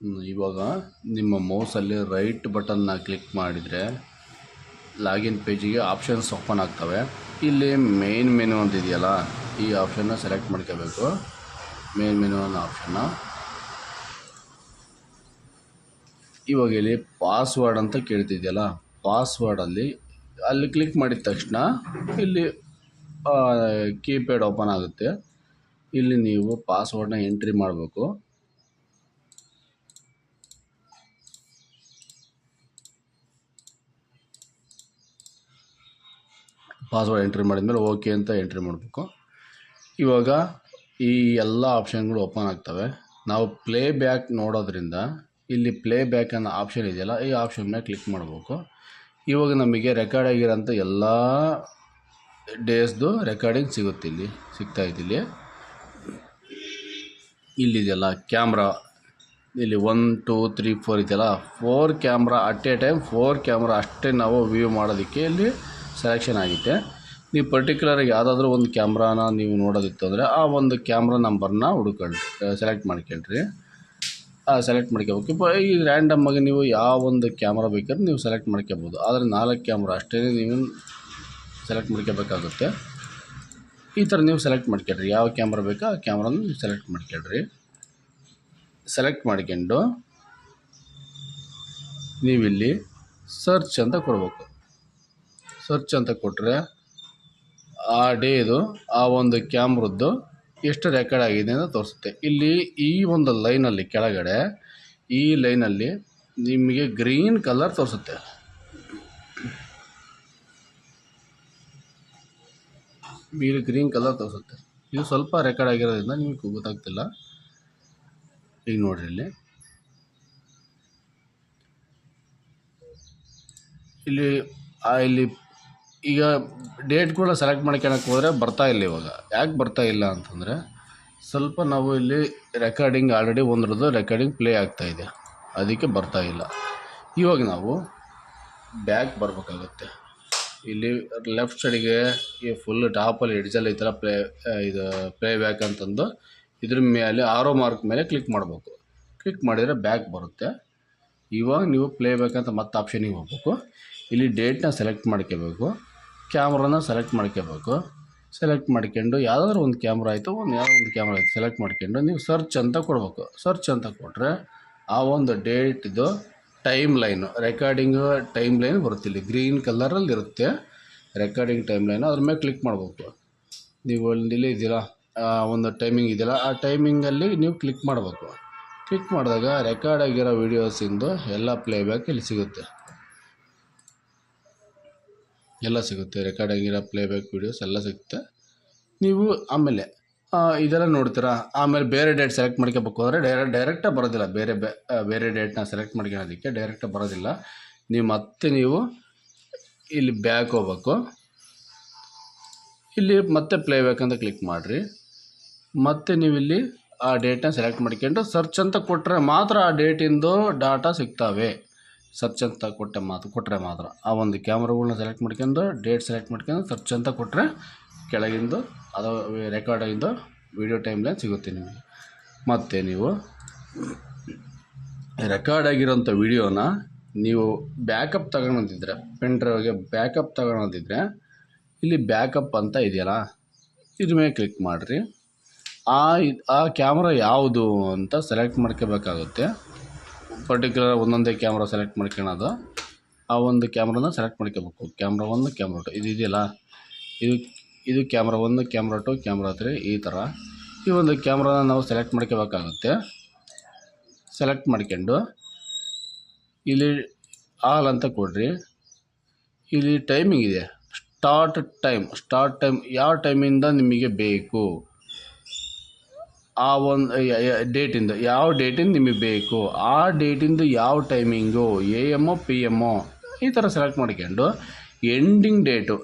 ಇವಾಗ ನಿಮ್ಮ ಮೌಸಲ್ಲಿ ರೈಟ್ ಬಟನ್ನ ಕ್ಲಿಕ್ ಮಾಡಿದರೆ ಲಾಗಿನ್ ಪೇಜಿಗೆ ಆಪ್ಷನ್ಸ್ ಓಪನ್ ಆಗ್ತವೆ. ಇಲ್ಲಿ ಮೇನ್ ಮೆನು ಅಂತ ಇದೆಯಲ್ಲ, ಈ ಆಪ್ಷನ್ನ ಸೆಲೆಕ್ಟ್ ಮಾಡ್ಕೋಬೇಕು. ಮೇನ್ ಮೆನು ಅನ್ನೋ ಆಪ್ಷನ್ನ. ಇವಾಗ ಇಲ್ಲಿ ಪಾಸ್ವರ್ಡ್ ಅಂತ ಕೇಳ್ತಿದೆಯಲ್ಲ, ಪಾಸ್ವರ್ಡಲ್ಲಿ ಅಲ್ಲಿ ಕ್ಲಿಕ್ ಮಾಡಿದ ತಕ್ಷಣ ಇಲ್ಲಿ ಕೀಪ್ಯಾಡ್ ಓಪನ್ ಆಗುತ್ತೆ. ಇಲ್ಲಿ ನೀವು ಪಾಸ್ವರ್ಡ್ನ ಎಂಟ್ರಿ ಮಾಡಬೇಕು. ಪಾಸ್ವರ್ಡ್ ಎಂಟ್ರಿ ಮಾಡಿದ್ಮೇಲೆ ಓಕೆ ಅಂತ ಎಂಟ್ರಿ ಮಾಡಬೇಕು. ಇವಾಗ ಈ ಎಲ್ಲ ಆಪ್ಷನ್ಗಳು ಓಪನ್ ಆಗ್ತವೆ. ನಾವು ಪ್ಲೇ ಬ್ಯಾಕ್ ನೋಡೋದ್ರಿಂದ ಇಲ್ಲಿ ಪ್ಲೇ ಬ್ಯಾಕ್ ಅನ್ನೋ ಆಪ್ಷನ್ ಇದೆಯಲ್ಲ, ಈ ಆಪ್ಷನ್ ಮೇಲೆ ಕ್ಲಿಕ್ ಮಾಡಬೇಕು. ಇವಾಗ ನಮಗೆ ರೆಕಾರ್ಡ್ ಆಗಿರೋಂಥ ಎಲ್ಲ ಡೇಸ್ದು ರೆಕಾರ್ಡಿಂಗ್ ಸಿಗುತ್ತೆ ಇಲ್ಲಿ, ಸಿಗ್ತಾ ಇಲ್ಲಿ. ಇಲ್ಲಿದೆಯಲ್ಲ ಕ್ಯಾಮ್ರಾ ಇಲ್ಲಿ ಒನ್ ಟೂ ತ್ರೀ ಫೋರ್ ಇದೆಯಲ್ಲ four camera at a time four camera ಅಷ್ಟೇ ನಾವು ವ್ಯೂ ಮಾಡೋದಕ್ಕೆ ಇಲ್ಲಿ ಸೆಲೆಕ್ಷನ್ ಆಗುತ್ತೆ. ನೀವು ಪರ್ಟಿಕ್ಯುಲರ್ ಯಾವುದಾದ್ರೂ ಒಂದು ಕ್ಯಾಮ್ರಾನ ನೀವು ನೋಡೋದಿತ್ತು ಅಂದರೆ ಆ ಒಂದು ಕ್ಯಾಮ್ರಾ ನಂಬರ್ನ ಹುಡ್ಕೊಳ್ರಿ ಸೆಲೆಕ್ಟ್ ಮಾಡ್ಕೊಳ್ರಿ ಸೆಲೆಕ್ಟ್ ಮಾಡ್ಕೋಬೇಕು. ಇಪ್ಪ ಈ ರ್ಯಾಂಡಮ್ ಆಗಿ ನೀವು ಯಾವ ಒಂದು ಕ್ಯಾಮ್ರಾ ಬೇಕಾದ್ರೆ ನೀವು ಸೆಲೆಕ್ಟ್ ಮಾಡ್ಕೋಬೋದು. ಆದರೆ ನಾಲ್ಕು ಕ್ಯಾಮ್ರಾ ಅಷ್ಟೇ ನೀವು ಸೆಲೆಕ್ಟ್ ಮಾಡ್ಕೋಬೇಕಾಗುತ್ತೆ. ಈ ಥರ ನೀವು ಸೆಲೆಕ್ಟ್ ಮಾಡ್ಕೊಳ್ರಿ ಯಾವ ಕ್ಯಾಮ್ರಾ ಬೇಕೋ ಆ ಕ್ಯಾಮ್ರಾನ ನೀವು ಸೆಲೆಕ್ಟ್ ಮಾಡ್ಕೊಳ್ರಿ ಸೆಲೆಕ್ಟ್ ಮಾಡ್ಕೊಂಡು ನೀವಿಲ್ಲಿ ಸರ್ಚ್ ಅಂತ ಕೊಡಬೇಕು. ಸರ್ಚ್ ಅಂತ ಕೊಟ್ಟರೆ ಆ ಡೇದು ಆ ಒಂದು ಕ್ಯಾಮ್ರದ್ದು ಎಷ್ಟು ರೆಕಾರ್ಡ್ ಆಗಿದೆ ಅಂತ ತೋರಿಸುತ್ತೆ. ಇಲ್ಲಿ ಈ ಒಂದು ಲೈನಲ್ಲಿ ಕೆಳಗಡೆ, ಈ ಲೈನಲ್ಲಿ ನಿಮಗೆ ಗ್ರೀನ್ ಕಲರ್ ತೋರಿಸುತ್ತೆ. ಇಲ್ಲಿ ಗ್ರೀನ್ ಕಲರ್ ತೋರಿಸುತ್ತೆ. ಇದು ಸ್ವಲ್ಪ ರೆಕಾರ್ಡ್ ಆಗಿರೋದ್ರಿಂದ ನಿಮಗೆ ಗೊತ್ತಾಗ್ತಿಲ್ಲ. ಈಗ ನೋಡಿರಿ ಇಲ್ಲಿ. ಇಲ್ಲಿ ಇಲ್ಲಿ ಈಗ ಡೇಟ್ಗಳನ್ನ ಸೆಲೆಕ್ಟ್ ಮಾಡ್ಕೊಳಕ್ಕೆ ಹೋದರೆ ಬರ್ತಾ ಇಲ್ಲ ಇವಾಗ. ಯಾಕೆ ಬರ್ತಾ ಇಲ್ಲ ಅಂತಂದರೆ ಸ್ವಲ್ಪ ನಾವು ಇಲ್ಲಿ ರೆಕಾರ್ಡಿಂಗ್ ಆಲ್ರೆಡಿ ಒಂದ್ರದ್ದು ರೆಕಾರ್ಡಿಂಗ್ ಪ್ಲೇ ಆಗ್ತಾ ಇದೆ. ಅದಕ್ಕೆ ಬರ್ತಾ ಇಲ್ಲ. ಇವಾಗ ನಾವು ಬ್ಯಾಕ್ ಬರಬೇಕಾಗುತ್ತೆ. ಇಲ್ಲಿ ಲೆಫ್ಟ್ ಸೈಡಿಗೆ ಈ ಫುಲ್ ಟಾಪಲ್ಲಿ ಎಡ್ಜಲ್ಲಿ ಈ ಥರ ಪ್ಲೇ ಇದು ಪ್ಲೇ ಬ್ಯಾಕ್ ಅಂತಂದು ಇದ್ರ ಮೇಲೆ ಆರೋ ಮಾರ್ಕ್ ಮೇಲೆ ಕ್ಲಿಕ್ ಮಾಡಬೇಕು. ಕ್ಲಿಕ್ ಮಾಡಿದರೆ ಬ್ಯಾಕ್ ಬರುತ್ತೆ. ಇವಾಗ ನೀವು ಪ್ಲೇ ಬ್ಯಾಕ್ ಅಂತ ಮತ್ತೆ ಆಪ್ಷನಿಗೆ ಹೋಗ್ಬೇಕು. ಇಲ್ಲಿ ಡೇಟ್ನ ಸೆಲೆಕ್ಟ್ ಮಾಡ್ಕೋಬೇಕು ಕ್ಯಾಮ್ರಾನ ಸೆಲೆಕ್ಟ್ ಮಾಡ್ಕೋಬೇಕು. ಸೆಲೆಕ್ಟ್ ಮಾಡ್ಕೊಂಡು ಯಾವ್ದಾದ್ರು ಒಂದು ಕ್ಯಾಮ್ರಾ ಆಯಿತು, ಒಂದು ಯಾವುದೋ ಒಂದು ಕ್ಯಾಮ್ರಾ ಆಯಿತು ಸೆಲೆಕ್ಟ್ ಮಾಡ್ಕೊಂಡು ನೀವು ಸರ್ಚ್ ಅಂತ ಕೊಡಬೇಕು. ಸರ್ಚ್ ಅಂತ ಕೊಟ್ಟರೆ ಆ ಒಂದು ಡೇಟಿದು time line, recording time line ಬರುತ್ತೆ ಇಲ್ಲಿ. ಗ್ರೀನ್ ಕಲರಲ್ಲಿ ಇರುತ್ತೆ ರೆಕಾರ್ಡಿಂಗ್ ಟೈಮ್ ಲೈನು, ಅದ್ರ ಮೇಲೆ ಕ್ಲಿಕ್ ಮಾಡಬೇಕು. ನೀವು ಇಲ್ಲಿ ಆ ಒಂದು ಟೈಮಿಂಗ್ ಇದೆಯಲ್ಲ, ಆ ಟೈಮಿಂಗಲ್ಲಿ ನೀವು ಕ್ಲಿಕ್ ಮಾಡಬೇಕು. ಕ್ಲಿಕ್ ಮಾಡಿದಾಗ ರೆಕಾರ್ಡ್ ಆಗಿರೋ ವೀಡಿಯೋಸಿಂದು ಎಲ್ಲ ಪ್ಲೇಬ್ಯಾಕ್ ಇಲ್ಲಿ ಸಿಗುತ್ತೆ. ಎಲ್ಲ ಸಿಗುತ್ತೆ. ರೆಕಾರ್ಡ್ ಆಗಿರೋ ಪ್ಲೇಬ್ಯಾಕ್ ವೀಡಿಯೋಸ್ ಎಲ್ಲ ಸಿಗುತ್ತೆ. ನೀವು ಆಮೇಲೆ ಇದೆಲ್ಲ ನೋಡ್ತೀರಾ? ಆಮೇಲೆ ಬೇರೆ ಡೇಟ್ ಸೆಲೆಕ್ಟ್ ಮಾಡ್ಕೋಬೇಕು ಅಂದರೆ ಡೈರೆಕ್ಟ್ ಡೈರೆಕ್ಟಾಗಿ ಬರೋದಿಲ್ಲ. ಬೇರೆ ಬೇರೆ ಡೇಟ್ನ ಸೆಲೆಕ್ಟ್ ಮಾಡ್ಕೊಳ್ಳೋದಕ್ಕೆ ಡೈರೆಕ್ಟಾಗಿ ಬರೋದಿಲ್ಲ. ನೀವು ಮತ್ತೆ ನೀವು ಇಲ್ಲಿ ಬ್ಯಾಕ್ ಹೋಗ್ಬೇಕು. ಇಲ್ಲಿ ಮತ್ತೆ ಪ್ಲೇಬ್ಯಾಕ್ ಅಂತ ಕ್ಲಿಕ್ ಮಾಡಿರಿ. ಮತ್ತೆ ನೀವು ಇಲ್ಲಿ ಆ ಡೇಟನ್ನ ಸೆಲೆಕ್ಟ್ ಮಾಡ್ಕೊಂಡು ಸರ್ಚ್ ಅಂತ ಕೊಟ್ಟರೆ ಮಾತ್ರ ಆ ಡೇಟಿಂದು ಡಾಟಾ ಸಿಗ್ತವೆ. ಸರ್ಚ್ ಅಂತ ಕೊಟ್ಟೆ ಮಾತು ಕೊಟ್ಟರೆ ಮಾತ್ರ. ಆ ಒಂದು ಕ್ಯಾಮ್ರಾಗಳ್ನ ಸೆಲೆಕ್ಟ್ ಮಾಡ್ಕೊಂಡು ಡೇಟ್ ಸೆಲೆಕ್ಟ್ ಮಾಡ್ಕೊಂಡು ಸರ್ಚ್ ಅಂತ ಕೊಟ್ಟರೆ ಕೆಳಗಿಂದು ಅದು ರೆಕಾರ್ಡಾಗಿಂದು ವೀಡಿಯೋ ಟೈಮ್ ಸಿಗುತ್ತೆ ನಿಮಗೆ. ಮತ್ತು ನೀವು ರೆಕಾರ್ಡ್ ಆಗಿರೋಂಥ ವಿಡಿಯೋನ ನೀವು ಬ್ಯಾಕಪ್ ತಗೊಳೋದಿದ್ರೆ ಪೆನ್ ಡ್ರೈವ್ಗೆ ಬ್ಯಾಕಪ್ ತಗೊಳೋದಿದ್ರೆ ಇಲ್ಲಿ ಬ್ಯಾಕಪ್ ಅಂತ ಇದೆಯಲ್ಲ, ಇದ್ರ ಮೇಲೆ ಕ್ಲಿಕ್ ಮಾಡಿರಿ. ಆ ಆ ಕ್ಯಾಮ್ರಾ ಯಾವುದು ಅಂತ ಸೆಲೆಕ್ಟ್ ಮಾಡ್ಕೋಬೇಕಾಗುತ್ತೆ. ಪರ್ಟಿಕ್ಯುಲರ್ ಒಂದೊಂದೇ ಕ್ಯಾಮ್ರಾ ಸೆಲೆಕ್ಟ್ ಮಾಡ್ಕೊಳೋದು ಆ ಒಂದು ಕ್ಯಾಮ್ರಾನ ಸೆಲೆಕ್ಟ್ ಮಾಡ್ಕೋಬೇಕು. ಕ್ಯಾಮ್ರಾ ಒಂದು ಕ್ಯಾಮ್ರಾ ಟು ಇದು ಇದೆಯಲ್ಲ? ಇದು ಇದು ಕ್ಯಾಮ್ರಾ ಒಂದು ಕ್ಯಾಮ್ರಾ ಟು ಕ್ಯಾಮ್ರಾ ತ್ರೀ ಈ ಥರ ಈ ಒಂದು ಕ್ಯಾಮ್ರಾನ ನಾವು ಸೆಲೆಕ್ಟ್ ಮಾಡ್ಕೋಬೇಕಾಗುತ್ತೆ. ಸೆಲೆಕ್ಟ್ ಮಾಡ್ಕೊಂಡು ಇಲ್ಲಿ ಆಲ್ ಅಂತ ಕೊಡ್ರಿ. ಇಲ್ಲಿ ಟೈಮಿಂಗ್ ಇದೆ. ಸ್ಟಾರ್ಟ್ ಟೈಮ್ ಸ್ಟಾರ್ಟ್ ಟೈಮ್ ಯಾವ ಟೈಮಿಂದ ನಿಮಗೆ ಬೇಕು? ಆ ಒಂದು ಡೇಟಿಂದ ಯಾವ ಡೇಟಿಂದ ನಿಮಗೆ ಬೇಕು, ಆ ಡೇಟಿಂದು ಯಾವ timing, A O, P O, ಈ ಥರ ಸೆಲೆಕ್ಟ್ ಮಾಡ್ಕೊಂಡು ಎಂಡಿಂಗ್ ಡೇಟು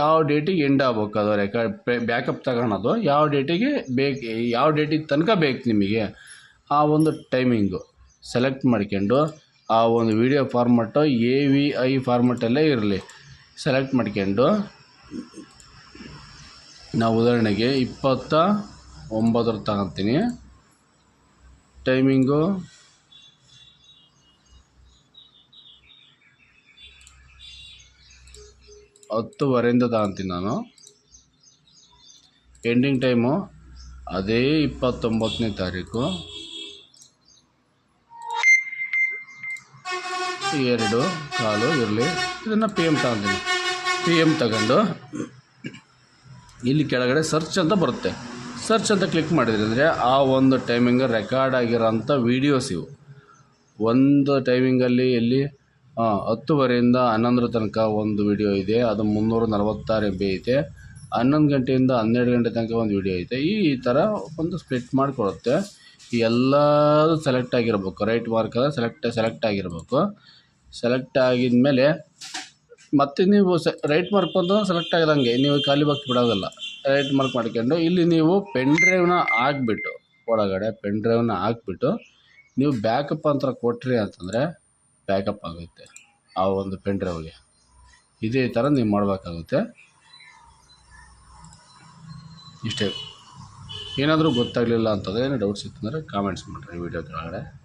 ಯಾವ ಡೇಟಿಗೆ ಎಂಡ್ ಆಗ್ಬೇಕು ಅದು ರೆಕಾರ್ಡ್ ಬ್ಯಾಕಪ್ ತಗೊಳೋದು ಯಾವ ಡೇಟಿಗೆ ಬೇಕು, ಯಾವ ಡೇಟಿಗೆ ತನಕ ಬೇಕು ನಿಮಗೆ, ಆ ಒಂದು ಟೈಮಿಂಗು ಸೆಲೆಕ್ಟ್ ಮಾಡ್ಕೊಂಡು ಆ ಒಂದು video format A V I ಫಾರ್ಮೆಟಲ್ಲೇ ಇರಲಿ. ಸೆಲೆಕ್ಟ್ ಮಾಡ್ಕೊಂಡು, ನಾವು ಉದಾಹರಣೆಗೆ ಇಪ್ಪತ್ತ ಒಂಬತ್ತರ ತಗೊತೀನಿ ಟೈಮಿಂಗು ಹತ್ತುವರೆಯಿಂದ ತಗೊತೀನಿ ನಾನು. ಎಂಡಿಂಗ್ ಟೈಮು ಅದೇ ಇಪ್ಪತ್ತೊಂಬತ್ತನೇ ತಾರೀಕು. ಎರಡು ಕಾಲು ಇರಲಿ, ಇದನ್ನು ಪಿ ಎಂ ತಗೊಂತೀನಿ ಪಿ ಎಂ ತಗೊಂಡು, ಇಲ್ಲಿ ಕೆಳಗಡೆ ಸರ್ಚ್ ಅಂತ ಬರುತ್ತೆ. ಸರ್ಚ್ ಅಂತ ಕ್ಲಿಕ್ ಮಾಡಿದ್ರಿ ಅಂದರೆ ಆ ಒಂದು ಟೈಮಿಂಗ್ ರೆಕಾರ್ಡ್ ಆಗಿರೋಂಥ ವೀಡಿಯೋಸ್ ಇವು. ಒಂದು ಟೈಮಿಂಗಲ್ಲಿ ಎಲ್ಲಿ ಹತ್ತುವರೆಯಿಂದ ಹನ್ನೊಂದರ ತನಕ ಒಂದು ವಿಡಿಯೋ ಇದೆ, ಅದು ಮುನ್ನೂರ ನಲವತ್ತಾರು ಎಂ ಬಿ ಐತೆ. ಹನ್ನೊಂದು ಗಂಟೆಯಿಂದ ಹನ್ನೆರಡು ಗಂಟೆ ತನಕ ಒಂದು ವಿಡಿಯೋ ಐತೆ. ಈ ಈ ಥರ ಒಂದು ಸ್ಪ್ಲಿಟ್ ಮಾಡಿಕೊಡುತ್ತೆ ಎಲ್ಲದೂ ಸೆಲೆಕ್ಟ್ ಆಗಿರಬೇಕು ರೈಟ್ ಮಾರ್ಕ್ ಸೆಲೆಕ್ಟ್ ಸೆಲೆಕ್ಟ್ ಆಗಿರಬೇಕು. ಸೆಲೆಕ್ಟ್ ಆಗಿದ ಮೇಲೆ ಮತ್ತೆ ನೀವು ಸೆ ರೈಟ್ ಮಾರ್ಕ್ ಬಂದು ಸೆಲೆಕ್ಟ್ ಆಗಿದಂಗೆ, ನೀವು ಖಾಲಿ ಬಾಕ್ಸ್ ಬಿಡೋದಲ್ಲ. ರೈಟ್ ಮಾರ್ಕ್ ಮಾಡ್ಕೊಂಡು ಇಲ್ಲಿ ನೀವು ಪೆನ್ ಡ್ರೈವ್ನ ಹಾಕ್ಬಿಟ್ಟು, ಒಳಗಡೆ ಪೆನ್ ಡ್ರೈವ್ನ ಹಾಕ್ಬಿಟ್ಟು, ನೀವು ಬ್ಯಾಕಪ್ ಅಂತ ಕೊಟ್ರಿ ಅಂತಂದರೆ ಬ್ಯಾಕಪ್ ಆಗುತ್ತೆ ಆ ಒಂದು ಪೆನ್ ಡ್ರೈವ್ಗೆ ಇದೇ ಥರ ನೀವು ಮಾಡಬೇಕಾಗುತ್ತೆ. ಇಷ್ಟೇ. ಏನಾದರೂ ಗೊತ್ತಾಗಲಿಲ್ಲ ಅಂತಂದರೆ ಏನು ಡೌಟ್ಸ್ ಇತ್ತಂದರೆ ಕಾಮೆಂಟ್ಸ್ ಮಾಡಿರಿ ವಿಡಿಯೋ ಕೆಳಗಡೆ.